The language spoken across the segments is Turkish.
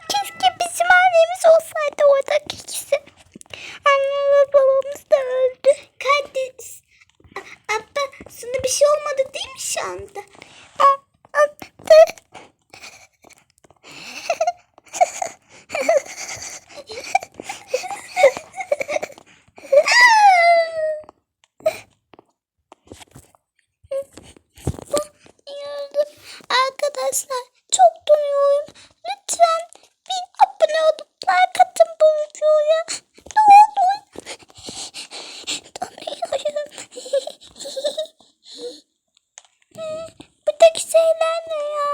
Keşke bizim annemiz olsaydı oradaki ikisi. Annem ve babamız da öldü. Kardeş. A- Abla sana bir şey olmadı değil mi şu anda? Olmadı. Banıyorum. Arkadaşlar çok donuyorum. Lütfen bir abone olup like atın bu videoya. Ne olur. Donuyorum. Buradaki şeyler ne ya?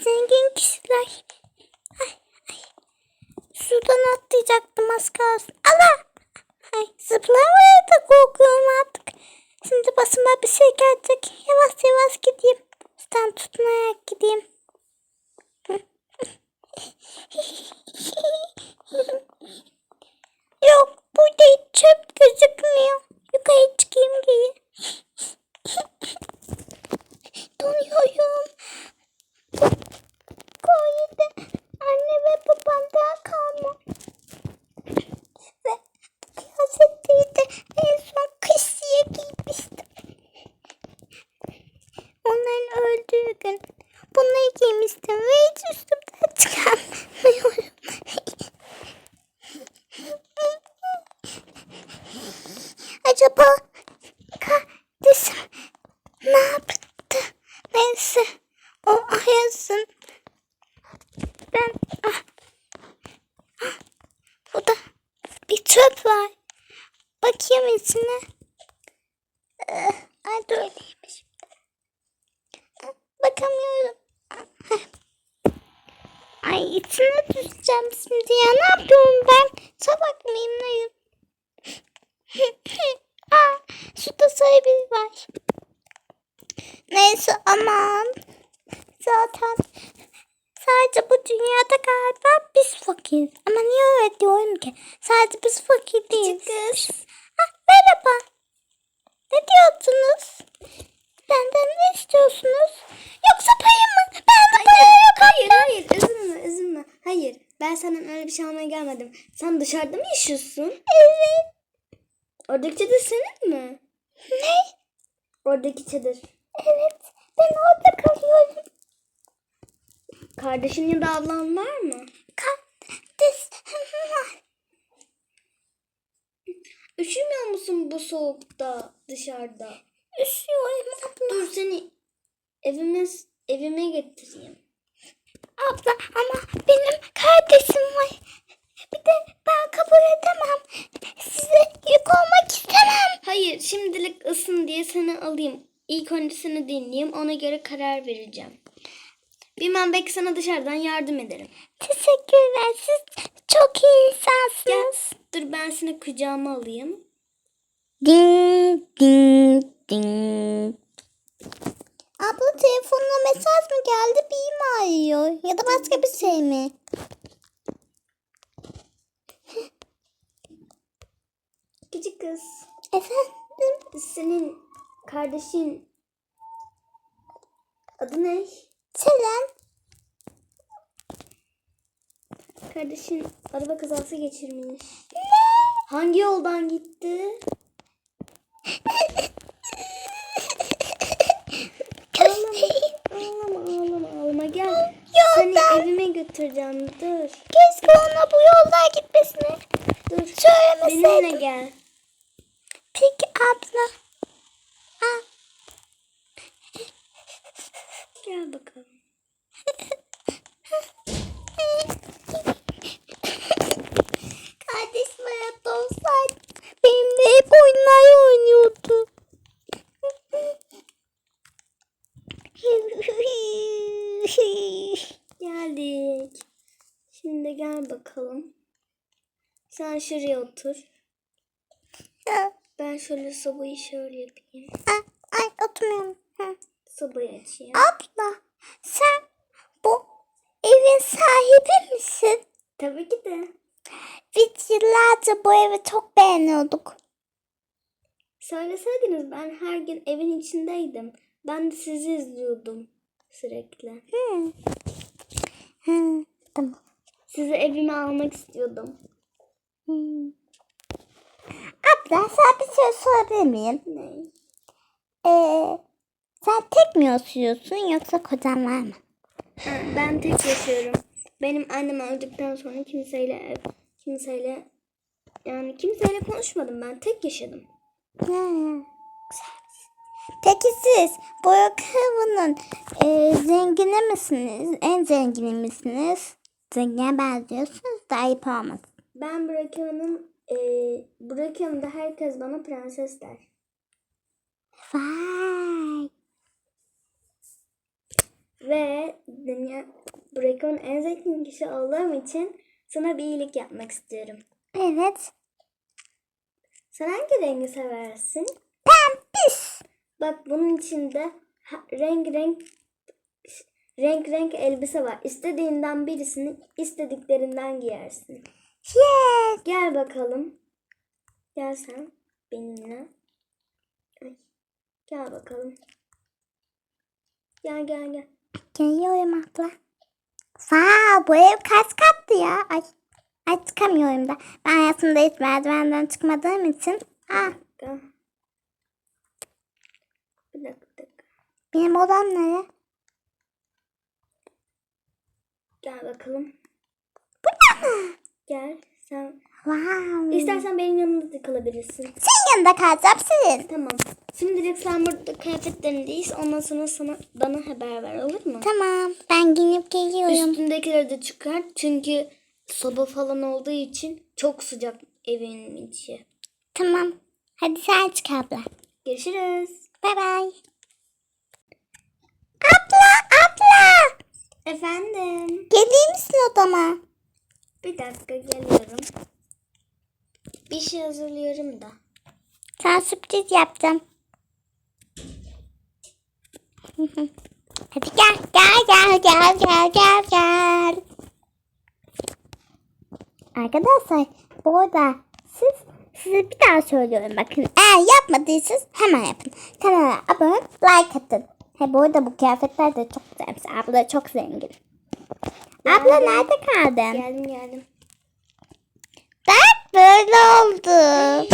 Zengin kişiler. Ay, ay. Şuradan atlayacaktım az kalsın. Allah! Ay zıplamaya da korkuyorum artık. Şimdi basıma bir şey gelecek. Yavaş yavaş gideyim. Üstten tutunarak gideyim. Yok burada hiç çöp gözükmüyor. Yukarı çıkayım diye. Donuyorum. Koyede anne ve babamdan kalma. Ve kıyafetleri de en son kış diye giymiştim. Onların öldüğü gün bunları giymiştim ve hiç üstümden çıkarmıyorum. Acaba kardeşim ne yaptı? Neyse o ayasın. Ben ah, ah, burada bir çöp var. Bakayım içine. Ee, ay da öyleymiş. Ah, Bakamıyorum. Ay içine düşeceğim şimdi ya. Ne yapıyorum ben? Salak mıyım neyim? Aa, suda sahibi var. Neyse aman. Zaten sadece bu dünyada galiba biz fakiriz. Ama niye öyle diyorum ki? Sadece biz fakir değiliz. Kız. Ah, merhaba. Ne diyorsunuz? Benden ne istiyorsunuz? Yoksa payı mı? Ben de para yok Hayır abla. hayır üzülme üzülme. Hayır ben senden öyle bir şey almaya gelmedim. Sen dışarıda mı yaşıyorsun? Evet. Oradaki çadır senin mi? Ne? Oradaki çadır. Evet. Ben orada kalıyorum. Kardeşin ya da ablan var mı? Kardeşim var. Üşümüyor musun bu soğukta dışarıda? Üşüyorum abla. Dur seni evime evime getireyim. Abla ama benim kardeşim var. Bir de ben kabul edemem. Size yük olmak istemem. Hayır şimdilik ısın diye seni alayım. İlk önce seni dinleyeyim ona göre karar vereceğim. Bilmem belki sana dışarıdan yardım ederim. Teşekkürler. Siz çok iyi insansınız. Dur ben seni kucağıma alayım. Ding ding ding. Abla telefonuna mesaj mı geldi? Bir mi arıyor? Ya da başka bir şey mi? Küçük kız. Efendim? Senin kardeşin adı ne? Selam. Kardeşin araba kazası geçirmiş. Ne? Hangi yoldan gitti? Ağlama ağlama ağlama gel. Yoldan. Seni evime götüreceğim. Dur. Keşke ona bu yoldan gitmesini Dur. söylemeseydim. Benimle gel. Peki abla. Ha. Gel bakalım. Kardeşim hayatta olsaydı benimle hep oyunlar oynuyordu. Geldik. Şimdi gel bakalım. Sen şuraya otur. Ben şöyle sobayı şöyle yapayım. Ay oturmuyorum. Hı. Sobayı açayım. Abla sen bu evin sahibi misin? Tabii ki de. Biz yıllarca bu evi çok beğeniyorduk. Söyleseydiniz ben her gün evin içindeydim. Ben de sizi izliyordum sürekli. Hı. Hı. Tamam. Sizi evime almak istiyordum. Hı. Abla sana bir şey sorabilir miyim? Ne? Ee, sen tek mi yaşıyorsun yoksa kocan var mı? Ha, Ben tek yaşıyorum. Benim annem öldükten sonra kimseyle kimseyle yani kimseyle konuşmadım ben. Tek yaşadım. Ha, güzelmiş. Peki siz yakınının e, zengini misiniz? En zengini misiniz? Zengine benziyorsunuz da ayıp olmasın. Ben Burak'ın e, Burak'ın da herkes bana prenses der. Vay. Ve dünya Burak'ın en zengin kişi olduğum için sana bir iyilik yapmak istiyorum. Evet. Sen hangi rengi seversin? Bak bunun içinde ha- renk renk renk renk elbise var. İstediğinden birisini istediklerinden giyersin. Yes. Gel bakalım. Gel sen benimle. Gel bakalım. Gel gel gel. Geliyorum abla. Vay bu ev kaç katlı ya? Ay. Ay çıkamıyorum da. Ben hayatımda hiç merdivenden çıkmadığım için. Ah, Gel. Bir dakika, bir dakika. Benim odam nere? Gel bakalım. Gel sen. Wow. İstersen benim yanımda da kalabilirsin. Senin yanında kalacağım senin. Tamam. Şimdilik sen burada kıyafetlerindeyiz. Ondan sonra sana bana haber ver olur mu? Tamam. Ben giyinip geliyorum. Üstündekileri de çıkar. Çünkü soba falan olduğu için çok sıcak evin içi. Tamam. Hadi sen çık abla. Görüşürüz. Bay bay. Abla. Efendim. Gelir misin odama? Bir dakika geliyorum. Bir şey hazırlıyorum da. Sana sürpriz yaptım. Hadi gel gel gel gel gel gel gel. Arkadaşlar bu arada siz size bir daha söylüyorum bakın. Eğer yapmadıysanız hemen yapın. Kanala abone like atın. He bu arada bu kıyafetler de çok güzelmiş. Abla çok zengin. Abla Geldim. nerede kaldın? Geldim geldim. Bak böyle oldu.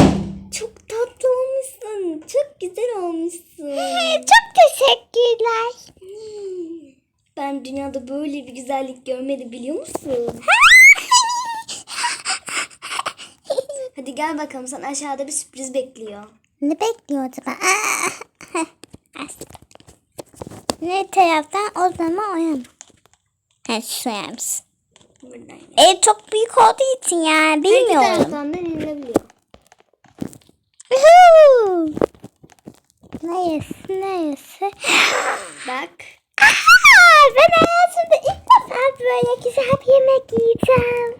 Çok tatlı olmuşsun. Çok güzel olmuşsun. Çok teşekkürler. Hmm. Ben dünyada böyle bir güzellik görmedim biliyor musun? Hadi gel bakalım sana aşağıda bir sürpriz bekliyor. Ne bekliyor acaba? Ne taraftan o zaman o yana. Ha şuraymış. Buradan gel. Ev çok büyük olduğu için ya Her iki bilmiyorum. taraftan da inilebiliyor. Neresi neresi? Bak. Aa, ben hayatımda ilk defa böyle güzel bir yemek yiyeceğim.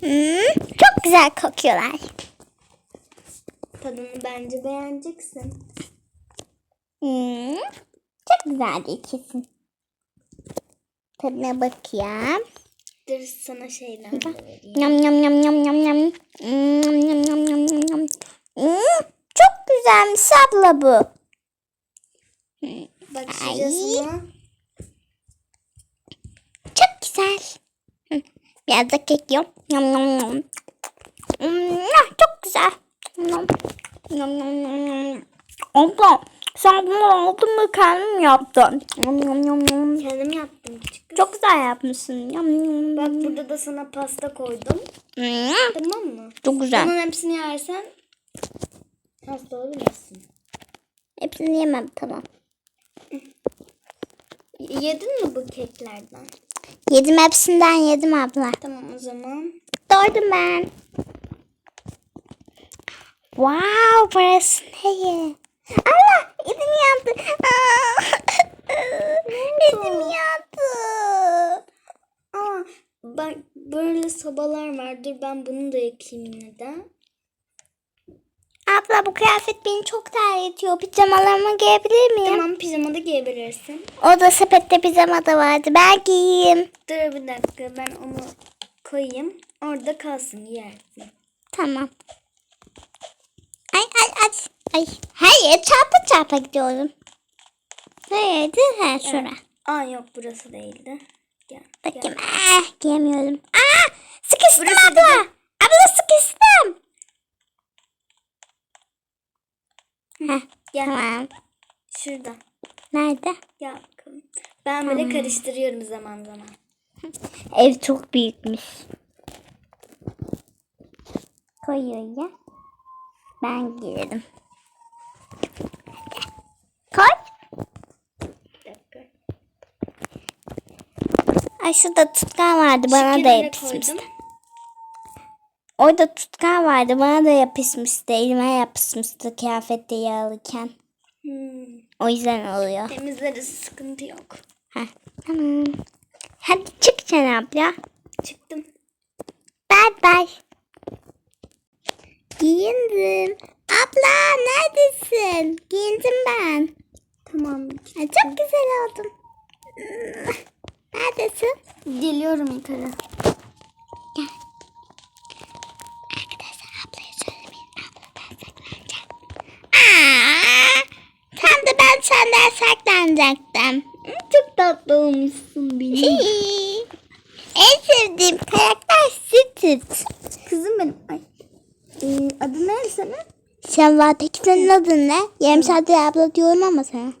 Hmm, çok güzel kokuyorlar. Tadını bence beğeneceksin. Hmm, çok güzeldi kesin. Tadına bakayım. Dur sana şeyden de vereyim. Yam yam yam yam yam yam. Hmm, Yam yam yam yam yam yam. Hmm, çok güzelmiş abla bu. Bak Ay. sıcasına. Çok güzel. Biraz da kek yiyorum. Yam yam yam. Hmm, çok güzel. Yam yam yam yam. Abla sen bunu aldın mı kendin mi yaptın? Kendim yaptım kız. Çok güzel yapmışsın. Yam yam Bak burada da sana pasta koydum. Hmm, Tamam mı? çok güzel. Bunun hepsini yersen hasta olabilirsin. Hepsini yemem tamam. Yedin mi bu keklerden? Yedim hepsinden yedim abla. Tamam o zaman. Doydum ben. Wow burası ne? Allah elim yandı. Elim yandı. Aa, bak böyle sobalar var. Dur ben bunu da yakayım yine de. Abla bu kıyafet beni çok terletiyor. Pijamalarımı giyebilir miyim? Tamam pijama da giyebilirsin. O da sepette pijama da vardı. Ben giyeyim. Dur bir dakika ben onu koyayım. Orada kalsın yersin. Tamam. Ay ay ay. Ay. Hayır çarpa çarpa gidiyorum. Nereydi? Ha şura. Aa yok burası değildi. Gel. gel. Bakayım. Ah, giyemiyorum. Aa, sıkıştım Burası abla. dedi. Abla sıkıştım. Heh, Gel. tamam. Şurada. Nerede? Gel bakalım. Ben böyle karıştırıyorum zaman zaman. Ev çok büyükmüş. Koyuyor ya. Ben girerim. Dakika. Ay şurada tutkan vardı bana da yapışmıştı. Orada tutkan vardı bana da yapışmıştı. Elime yapışmıştı kıyafette yağlıken. Hmm. O yüzden oluyor. Temizleriz sıkıntı yok. Heh, tamam. Hadi çık sen abla. Çıktım. Bye bye. Giyindim. Abla neredesin? Giyindim ben. Tamam. Ay, çok güzel oldum. Neredesin? Geliyorum yukarı. Arkadaşlar ablaya söylemeyin. Abla ben saklanacağım. Aa, tam da ben senden saklanacaktım. Çok tatlı olmuşsun benim. en sevdiğim karakter Stitch. Kızım benim. Ay. Ee, adı ne senin? Şevval peki senin adın ne? Yarım saattir abla diyorum ama sana.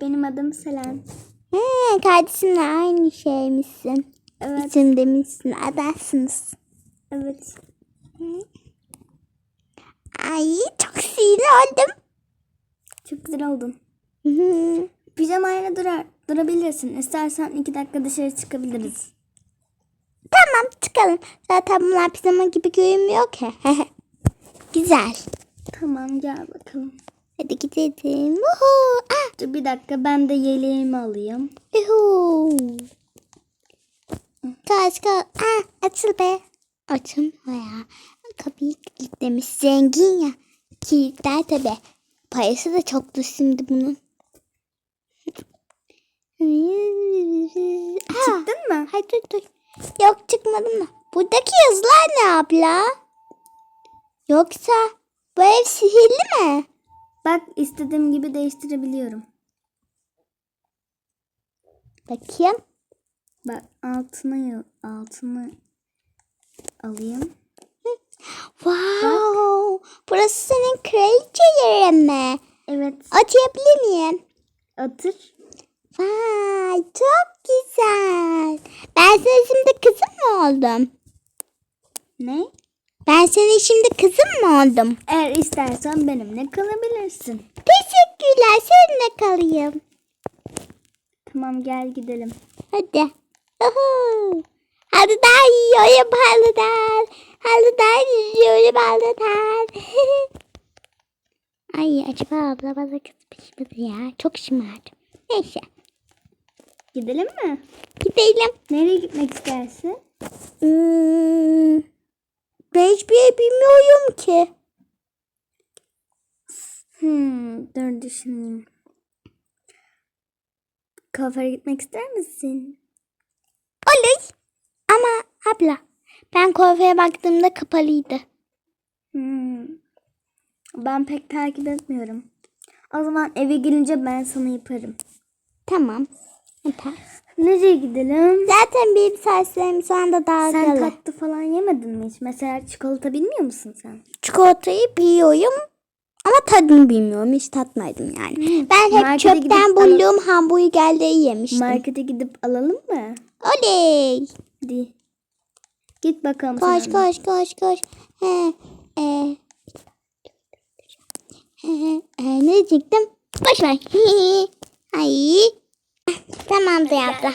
Benim adım Selen. He, kardeşimle aynı şeymişsin. Evet. İsim demişsin. Adarsınız. Evet. Ay çok sinir oldum. Çok güzel oldun. Hı hı. Pijamayla durar, durabilirsin. İstersen iki dakika dışarı çıkabiliriz. tamam çıkalım. Zaten bunlar pijama gibi görünmüyor ki. Güzel. Tamam gel bakalım. Hadi gidelim. Uhu. Ah. Dur bir dakika ben de yeleğimi alayım. Uhu. Kaç kaç. Ah, açıl be. Açılmıyor ya. Kapıyı kilitlemiş. Zengin ya. Kilitler tabi. Parası da çoktu şimdi bunun. Çıktın mı? Hay dur dur. Yok çıkmadım da. Buradaki yazılar ne abla? Yoksa bu ev sihirli mi? Bak istediğim gibi değiştirebiliyorum. Bakayım. Bak altına ya- altına alayım. Wow. Burası senin kraliçe yerin mi? Evet Atayabilir miyim? atır. Vay çok güzel. Ben senin şimdi kızım mı oldum? Ne? Ben senin şimdi kızım mı oldum? Eğer istersen benimle kalabilirsin. Teşekkürler. Seninle kalayım. Tamam gel gidelim. Hadi. Hadi daha yiyorum halıdan. Halıdan yiyorum halıdan. Ay acaba abla bana kızmış mıdır ya? Çok şımardım. Neyse. Gidelim mi? Gidelim. Nereye gitmek istersin? Hmm, ben hiçbir yer bilmiyorum ki. Hmm, dur düşüneyim. Kuaföre gitmek ister misin? Olur. Ama abla ben kuaföre baktığımda kapalıydı. Hmm. Ben pek takip etmiyorum. O zaman eve gelince ben sana yaparım. Tamam. Yapar. Nereye gidelim? Zaten benim saçlarım şu anda Sen dalgalı. tatlı falan yemedin mi hiç? Mesela çikolata bilmiyor musun sen? Çikolatayı biliyorum ama tadını bilmiyorum. Hiç tatmadım yani. Ben hep. Markete gidip çöpten alıp- bulduğum hamburgerleri yemiştim. Markete gidip alalım mı? Oley. Hadi. Git bakalım. Koş sen de. koş koş koş. He, e. He, he, e, ne diyecektim? Boş ver. Ay. Tamamdır abla.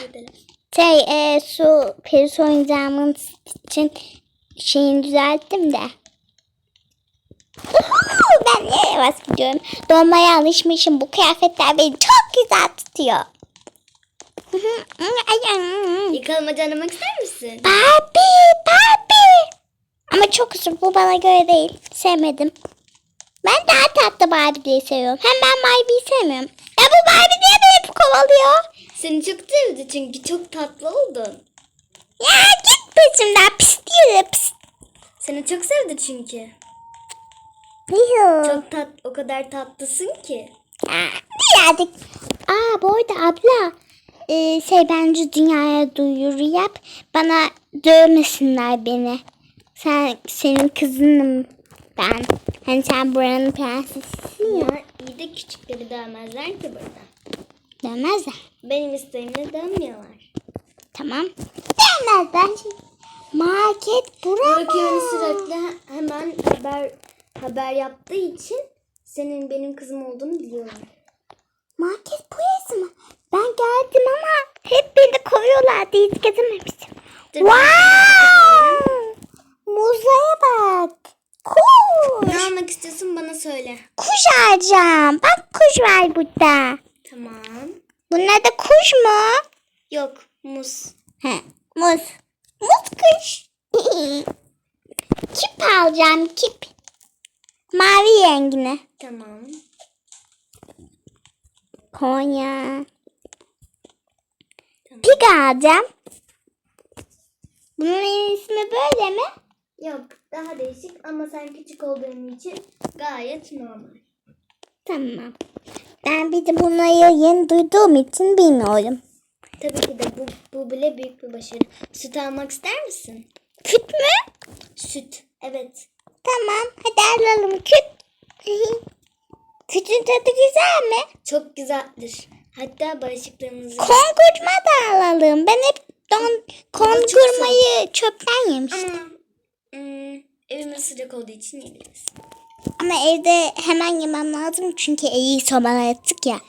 Şey e, su perisi oyuncağımın için şeyini düzelttim de. Ben nereye yavaş gidiyorum? Donmaya alışmışım. Bu kıyafetler beni çok güzel tutuyor. Yıkalmaca oynamak ister misin? Barbie, Barbie. Ama çok uzun. Bu bana göre değil. Sevmedim. Ben daha tatlı Barbie'yi seviyorum. Hem ben Barbie'yi sevmiyorum. Ya bu Barbie niye hep kovalıyor? Seni çok sevdi çünkü çok tatlı oldun. Ya git peşimden pis diyor pis. Seni çok sevdi çünkü. Yuh. Çok tat, o kadar tatlısın ki. Birazcık. Aa bu arada abla. e, şey bence dünyaya duyuru yap. Bana dövmesinler beni. Sen senin kızınım ben. Hani sen buranın prensesisin ya. İyi de küçükleri dövmezler ki burada. Dövmezler. Benim isteğimle dönmüyorlar. Tamam. Dövmezler. Market bura Burak yani mı? sürekli he- hemen haber haber yaptığı için senin benim kızım olduğunu biliyorlar. Market burası mı? Ben geldim ama hep beni kovuyorlardı. Hiç gezememiştim. Wow! Muzaya bak. Kuş. Ne almak istiyorsun bana söyle. Kuş alacağım. Bak kuş var burada. Tamam. Bunlar da kuş mu? Yok muz. He, muz. Muz kuş. kip alacağım kip. Mavi rengine. Tamam. Konya. Pig alacağım. Bunun ismi böyle mi? Yok daha değişik ama sen küçük olduğun için gayet normal. Tamam. Ben bir de bunları yeni duyduğum için bilmiyorum. Tabii ki de bu, bu bile büyük bir başarı. Süt almak ister misin? Küt mü? Süt. Evet. Tamam. Hadi alalım küt. Kütün tadı güzel mi? Çok güzeldir. Hatta bağışıklığımızı... Kongurma da alalım. Ben hep don kongurmayı çöpten yemiştim. Ama hmm, evimiz sıcak olduğu için yiyebiliriz. Ama evde hemen yemem lazım çünkü iyi sobalar açık ya.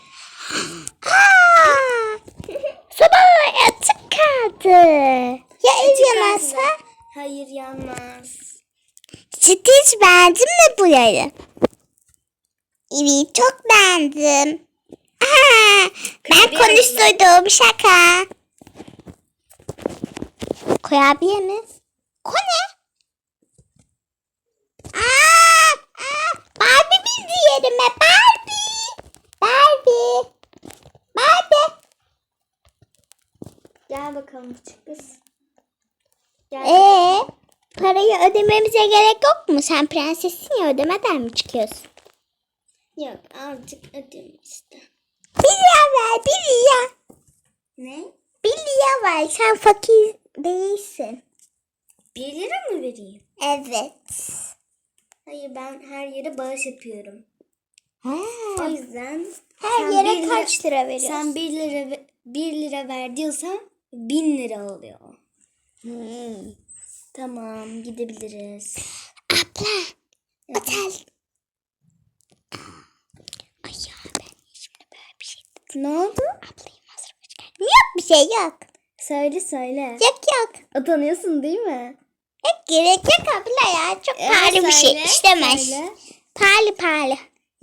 Aa! sobalar açık kaldı. Ya ev yanarsa? Hayır yanmaz. Ciddi hiç beğendin mi burayı? Evet çok beğendim. Aha, ben konuştuydum şaka. Kurabiye mi? O ne? Aa, aa, Barbie bildi yerime. Barbie. Barbie. Barbie. Gel bakalım küçük kız. Gel. Ee, parayı ödememize gerek yok mu? Sen prensessin ya ödemeden mi çıkıyorsun? Yok azıcık ödeyim işte. Bir lira ver bir lira. Ne? Bir lira ver sen fakir değilsin. Bir lira mı vereyim? Evet. Hayır ben her yere bağış yapıyorum. Ha, O yüzden her yere bir kaç lira veriyorsun? Sen 1 lira ve- 1 lira ver diyorsan 1000 lira oluyor. Hmm. Tamam gidebiliriz. Abla otel. Ay ya ben şimdi böyle bir şey Ne oldu? ablayı masrafa çıkardım. Yok bir şey yok. Söyle söyle. Yok yok. Utanıyorsun değil mi? Yok gerek yok abla ya. Çok Ee, pahalı bir şey. İstemez. söyle. Pahalı pahalı.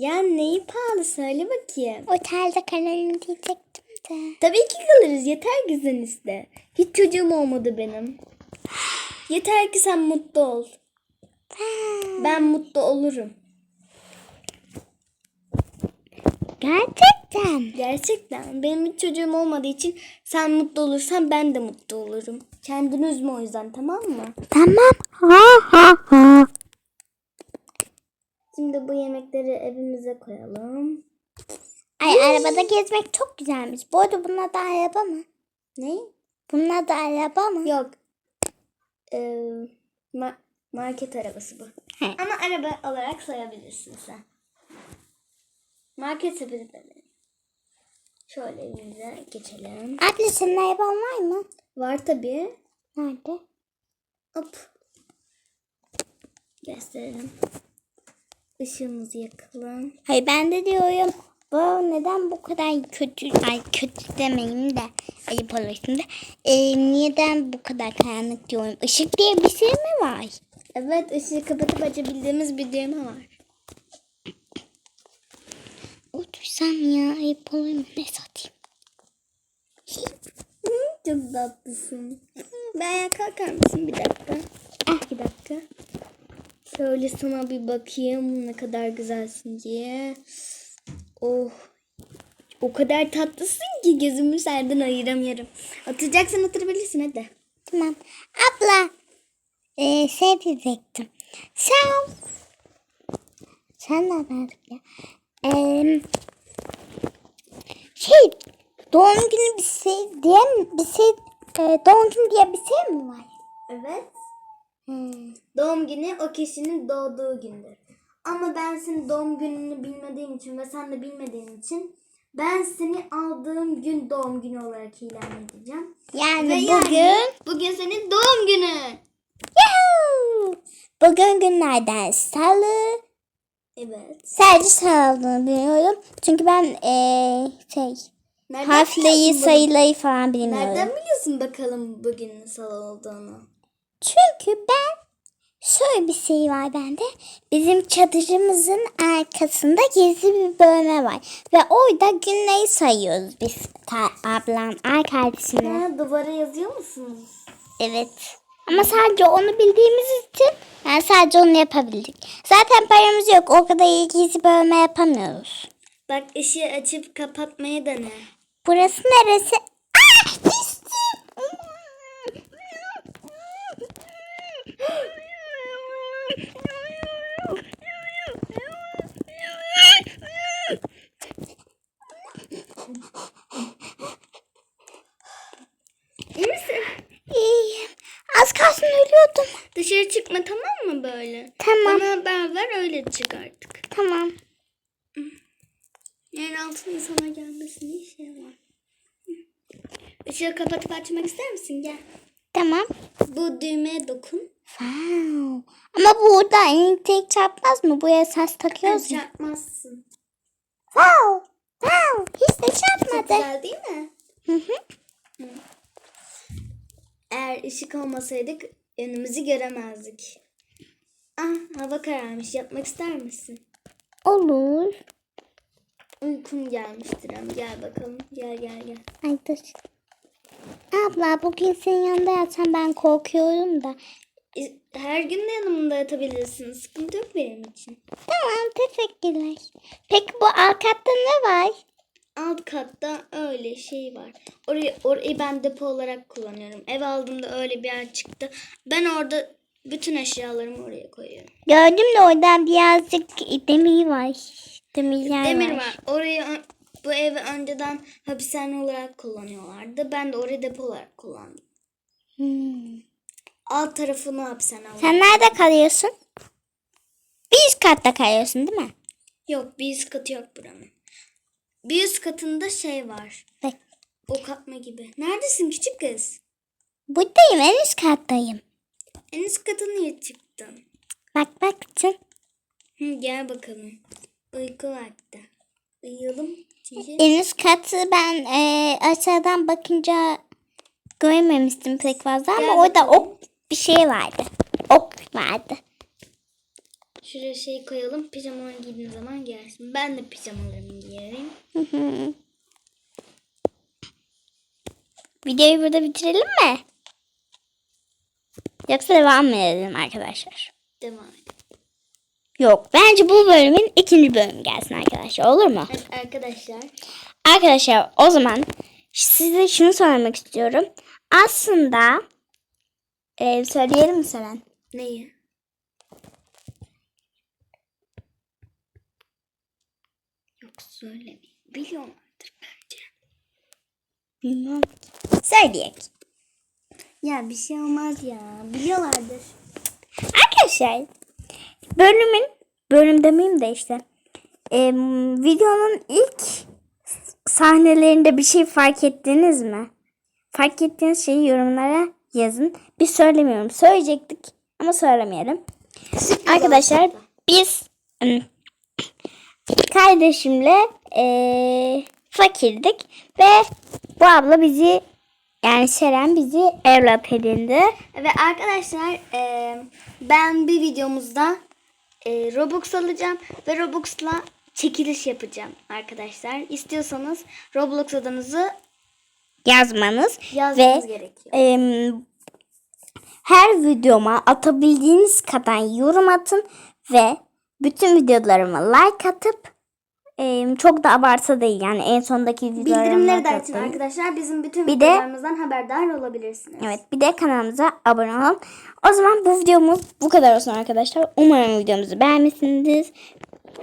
Ya neyi pahalı söyle bakayım. Otelde kalalım diyecektim de. Tabii ki kalırız. Yeter ki sen iste. Hiç çocuğum olmadı benim. Yeter ki sen mutlu ol. Ben mutlu olurum. Gerçekten. Gerçekten. Benim hiç çocuğum olmadığı için sen mutlu olursan ben de mutlu olurum. Kendini üzme o yüzden tamam mı? Tamam. Ha ha ha. Şimdi bu yemekleri evimize koyalım. Ay arabada gezmek çok güzelmiş. Bu arada bunlar da araba mı? Ne? Bunlar da araba mı? Yok. Ee, ma- market arabası bu. He. Ama araba olarak sayabilirsin sen. Market sepeti de. Şöyle evimize geçelim. Abla senin araban var mı? Var tabii. Nerede? Hop. Gösterelim. Işığımızı yakalım. Hayır ben de diyorum. Bu neden bu kadar kötü, ay kötü demeyeyim de ayıp olur şimdi. Ee, neden bu kadar karanlık diyorum? Işık diye bir şey mi var? Evet ışığı kapatıp açabildiğimiz bir düğme var. Otursam ya ayıp olur mu? Ne satayım? Çok tatlısın. Ben kalkar mısın bir dakika? Ah bir dakika. Şöyle sana bir bakayım ne kadar güzelsin diye. Oh. O kadar tatlısın ki gözümü serden ayıramıyorum. Oturacaksan oturabilirsin hadi. Tamam. Abla. Ee, şey diyecektim. Sen sen ne haber ya? Ee, şey doğum günü bir şey diye mi- bir şey e, doğum günü diye bir şey mi var? Evet. Hmm. Doğum günü o kişinin doğduğu gündür. Ama ben senin doğum gününü bilmediğim için ve sen de bilmediğin için ben seni aldığım gün doğum günü olarak ilan edeceğim. Yani Ve bugün yani bugün senin doğum günü. Yahoo! bugün günlerden salı. Evet. Sadece salı olduğunu biliyorum. Çünkü ben ee, şey Nereden bu- sayıları falan bilmiyorum. Nereden biliyorsun bakalım bugün salı olduğunu? Çünkü ben şöyle bir şey var bende. Bizim çadırımızın arkasında gizli bir bölme var. Ve orada günleri sayıyoruz biz ablam, ay kardeşimle. Ha, duvara yazıyor musunuz? Evet. Ama sadece onu bildiğimiz için yani sadece onu yapabildik. Zaten paramız yok. O kadar iyi gizli bölme yapamıyoruz. Bak ışığı açıp kapatmayı dene. Burası neresi? Aa, İyi misin? İyiyim. Az kalsın ölüyordum. Dışarı çıkma tamam mı böyle? Tamam. Bana haber ver öyle çık artık. Tamam. Yer altında sana gelmesini şey var. Işığı kapatıp açmak ister misin? Gel. Tamam. Bu düğmeye dokun. Wow. Ama burada elektrik çarpmaz mı? Buraya ses takıyoruz ya. Çarpmazsın. Wow. Wow. Hiç de Çok çarpmadı. güzel değil mi? Hı hı. Eğer ışık olmasaydık önümüzü göremezdik. Ah hava kararmış. Yapmak ister misin? Olur. Uykum gelmiştir ama gel bakalım. Gel gel gel. Ay dur. Abla bugün senin yanında yatsam ben korkuyorum da. Her gün de yanımda yatabilirsin. Sıkıntı yok benim için. Tamam teşekkürler. Peki bu arkatta ne var? Alt katta öyle şey var. Orayı, orayı ben depo olarak kullanıyorum. Ev aldığımda öyle bir yer çıktı. Ben orada bütün eşyalarımı oraya koyuyorum. Gördüm de orada birazcık demir var. Demirler Demir var. var. Orayı bu evi önceden hapishane olarak kullanıyorlardı. Ben de orayı depo olarak kullandım. Hmm. Alt tarafını hapishane olarak. Sen nerede kalıyorsun? Bir üst katta kalıyorsun değil mi? Yok bir üst katı yok buranın. Bir üst katında şey var. Bak. O katma gibi. Neredesin küçük kız? Buradayım en üst kattayım. En üst katı niye çıktın? Bak bak kızım. Hı, gel bakalım. Uyku vakti. Uyuyalım. Cici. En üst katı ben eee, aşağıdan bakınca görmemiştim pek fazla ama Gel orada bakalım. ok bir şey vardı. Ok vardı. Şuraya şey koyalım. Pijamalarını giydiğin zaman gelsin. Ben de pijamalarımı giyerim. Hı hı. Videoyu burada bitirelim mi? Yoksa devam mı edelim arkadaşlar? Devam edelim. Yok bence bu bölümün ikinci bölümü gelsin arkadaşlar olur mu? Evet arkadaşlar. Arkadaşlar o zaman size şunu sormak istiyorum. Aslında e, söyleyelim mi Seren? Neyi? Yok söylemeyin. Biliyorlardır bence. Bilmem. Söyleyek. Ya bir şey olmaz ya. Biliyorlardır. Arkadaşlar bölümün bölüm demeyeyim de işte e, videonun ilk sahnelerinde bir şey fark ettiniz mi? Fark ettiğiniz şeyi yorumlara yazın. Biz söylemiyorum. Söyleyecektik ama söylemeyelim. Arkadaşlar biz kardeşimle eee, fakirdik ve bu abla bizi yani Seren bizi evlat edindi. Ve arkadaşlar e, ben bir videomuzda e, Robux alacağım ve Robux'la çekiliş yapacağım arkadaşlar. İstiyorsanız Roblox adınızı Yazmanız yazmanız ve gerekiyor. em, her videoma atabildiğiniz kadar yorum atın ve bütün videolarıma like atıp em, çok da abartı değil yani en sondaki videolarıma Bildirimleri de açın arkadaşlar. Bizim bütün Bir de- videolarımızdan haberdar olabilirsiniz. Evet bir de kanalımıza abone olun. O zaman bu videomuz bu kadar olsun arkadaşlar. Umarım videomuzu beğenmişsinizdir.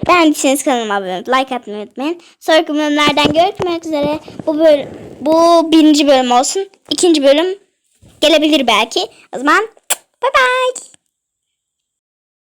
Beğendiyseniz kanalıma abone olup like atmayı unutmayın. Sonraki bölümlerden görüşmek üzere. Bu böl bu birinci bölüm olsun. İkinci bölüm gelebilir belki. O zaman bye bye.